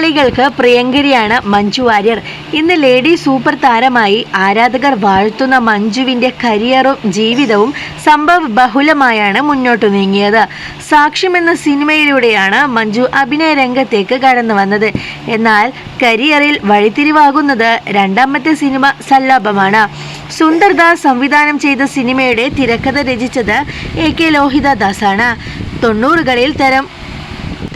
മലയാളികൾക്ക് പ്രിയങ്കരിയാണ് മഞ്ജു വാര്യർ. ഇന്ന് lady super താരമായി ആരാധകർ വാഴ്ത്തുന്ന മഞ്ജുവിന്റെ കരിയറും ജീവിതവും സംഭവ ബഹുലമായാണ് മുന്നോട്ടു നീങ്ങിയത്. സാക്ഷ്യം എന്ന സിനിമയിലൂടെയാണ് മഞ്ജു അഭിനയ രംഗത്തേക്ക് കടന്നു വന്നത്. എന്നാൽ കരിയറിൽ വഴിത്തിരിവാകുന്നത് രണ്ടാമത്തെ സിനിമ സല്ലാപമാണ്. സുന്ദർദാസ് സംവിധാനം ചെയ്ത സിനിമയുടെ തിരക്കഥ രചിച്ചത് എ കെ ലോഹിതദാസാണ് തൊണ്ണൂറുകളിൽ തരം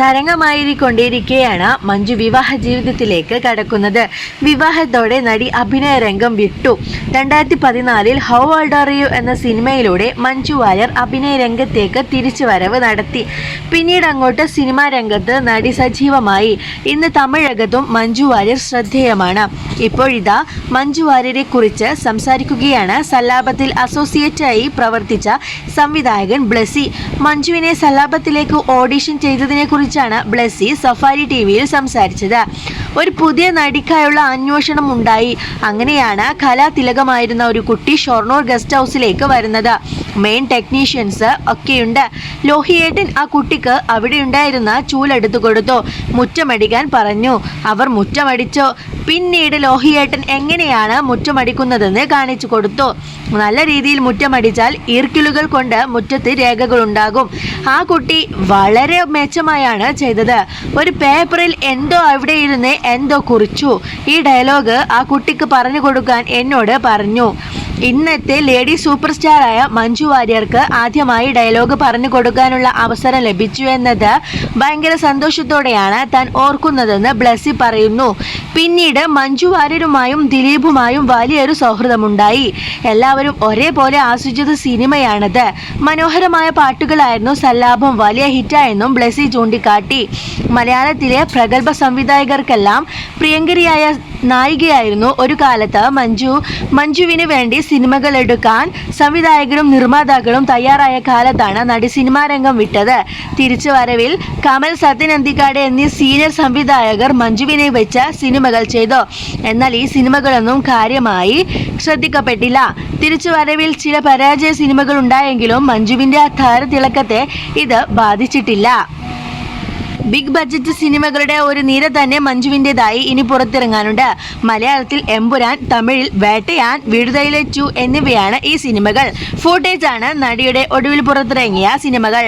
തരംഗമായിരിക്കൊണ്ടിരിക്കെയാണ് മഞ്ജു വിവാഹ ജീവിതത്തിലേക്ക് കടക്കുന്നത്. വിവാഹത്തോടെ നടി അഭിനയ രംഗം വിട്ടു. രണ്ടായിരത്തി പതിനാലിൽ ഹൗ ഓൾഡ് എന്ന സിനിമയിലൂടെ മഞ്ജു വാര്യർ അഭിനയ രംഗത്തേക്ക് തിരിച്ചുവരവ് നടത്തി. പിന്നീട് അങ്ങോട്ട് സിനിമാ രംഗത്ത് നടി സജീവമായി. ഇന്ന് തമിഴകത്തും മഞ്ജു വാര്യർ ശ്രദ്ധേയമാണ്. ഇപ്പോഴിതാ മഞ്ജു വാര്യരെ കുറിച്ച് സംസാരിക്കുകയാണ്. സല്ലാപത്തിൽ അസോസിയേറ്റായി പ്രവർത്തിച്ച സംവിധായകൻ ബ്ലസി മഞ്ജുവിനെ സല്ലാപത്തിലേക്ക് ഓഡിഷൻ ചെയ്തതിനെ കുറിച്ചാണ് ബ്ലസി സഫാരി ടി വിയിൽ സംസാരിച്ചത്. ഒരു പുതിയ നടിക്കായുള്ള അന്വേഷണം ഉണ്ടായി അങ്ങനെയാണ് കലാതിലകമായിരുന്ന ഒരു കുട്ടി ഷൊർണൂർ ഗസ്റ്റ് ഹൗസിലേക്ക് വരുന്നത്. മെയിൻ ടെക്നീഷ്യൻസ് ഒക്കെയുണ്ട്. ലോഹിയേട്ടൻ ആ കുട്ടിക്ക് അവിടെ ഉണ്ടായിരുന്ന ചൂലെടുത്തു കൊടുത്തു. മുറ്റമടിക്കാൻ പറഞ്ഞു. അവർ മുറ്റമടിച്ചു. പിന്നീട് ലോഹിയേട്ടൻ എങ്ങനെയാണ് മുറ്റമടിക്കുന്നതെന്ന് കാണിച്ചു കൊടുത്തു. നല്ല രീതിയിൽ മുറ്റമടിച്ചാൽ ഈർക്കിലുകൾ കൊണ്ട് മുറ്റത്ത് രേഖകളുണ്ടാകും. ആ കുട്ടി വളരെ മെച്ചമായാണ് ചെയ്തത്. ഒരു പേപ്പറിൽ എന്തോ അവിടെ ഇരുന്ന് എന്തോ കുറിച്ചു. ഈ ഡയലോഗ് ആ കുട്ടിക്ക് പറഞ്ഞു കൊടുക്കാൻ എന്നോട് പറഞ്ഞു. ഇന്നത്തെ ലേഡി സൂപ്പർ സ്റ്റാറായ മഞ്ജു വാര്യർക്ക് ആദ്യമായി ഡയലോഗ് പറഞ്ഞു കൊടുക്കാനുള്ള അവസരം ലഭിച്ചു എന്നത് ഭയങ്കര സന്തോഷത്തോടെയാണ് താൻ ഓർക്കുന്നതെന്ന് ബ്ലസ്സി പറയുന്നു. പിന്നീട് മഞ്ജു വാര്യരുമായും ദിലീപുമായും വലിയൊരു സൗഹൃദമുണ്ടായി. എല്ലാവരും ഒരേപോലെ ആസ്വദിച്ചത് സിനിമയാണത്. മനോഹരമായ പാട്ടുകളായിരുന്നു സല്ലാപം വലിയ ഹിറ്റായെന്നും ബ്ലസ്സി ചൂണ്ടിക്കാട്ടി. മലയാളത്തിലെ പ്രഗത്ഭ സംവിധായകർക്കെല്ലാം പ്രിയങ്കരിയായ നായികയായിരുന്നു ഒരു കാലത്ത് മഞ്ജു. മഞ്ജുവിന് വേണ്ടി സിനിമകൾ എടുക്കാൻ സംവിധായകരും നിർമ്മാതാക്കളും തയ്യാറായ കാലത്താണ് നടി സിനിമാ രംഗം വിട്ടത്. തിരിച്ചു വരവിൽ കമൽ സത്യൻ അന്തിക്കാട് എന്നീ സീനിയർ സംവിധായകർ മഞ്ജുവിനെ വെച്ച സിനിമകൾ ചെയ്തു. എന്നാൽ ഈ സിനിമകളൊന്നും കാര്യമായി ശ്രദ്ധിക്കപ്പെട്ടില്ല. തിരിച്ചു വരവിൽ ചില പരാജയ സിനിമകൾ ഉണ്ടായെങ്കിലും മഞ്ജുവിന്റെ ആ താരതിളക്കത്തെ ഇത് ബാധിച്ചിട്ടില്ല. ബിഗ് ബഡ്ജറ്റ് സിനിമകളുടെ ഒരു നിര തന്നെ മഞ്ജുവിന്റെതായി ഇനി പുറത്തിറങ്ങാനുണ്ട്. മലയാളത്തിൽ എമ്പുരാൻ തമിഴിൽ വേട്ടയാൻ വിടുതയിലെ ടു എന്നിവയാണ് ഈ സിനിമകൾ. ഫുട്ടേജാണ് നടിയുടെ ഒടുവിൽ പുറത്തിറങ്ങിയ സിനിമകൾ.